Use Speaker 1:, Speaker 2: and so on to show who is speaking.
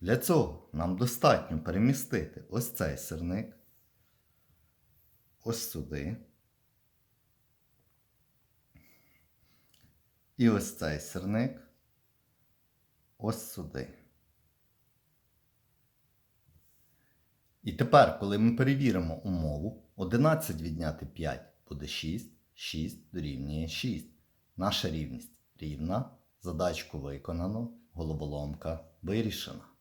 Speaker 1: Для цього нам достатньо перемістити ось цей сирник, ось сюди. І ось цей сирник ось сюди. І тепер, коли ми перевіримо умову, 11 відняти 5 буде 6, 6 дорівнює 6. Наша рівність рівна, задачку виконано, головоломка вирішена.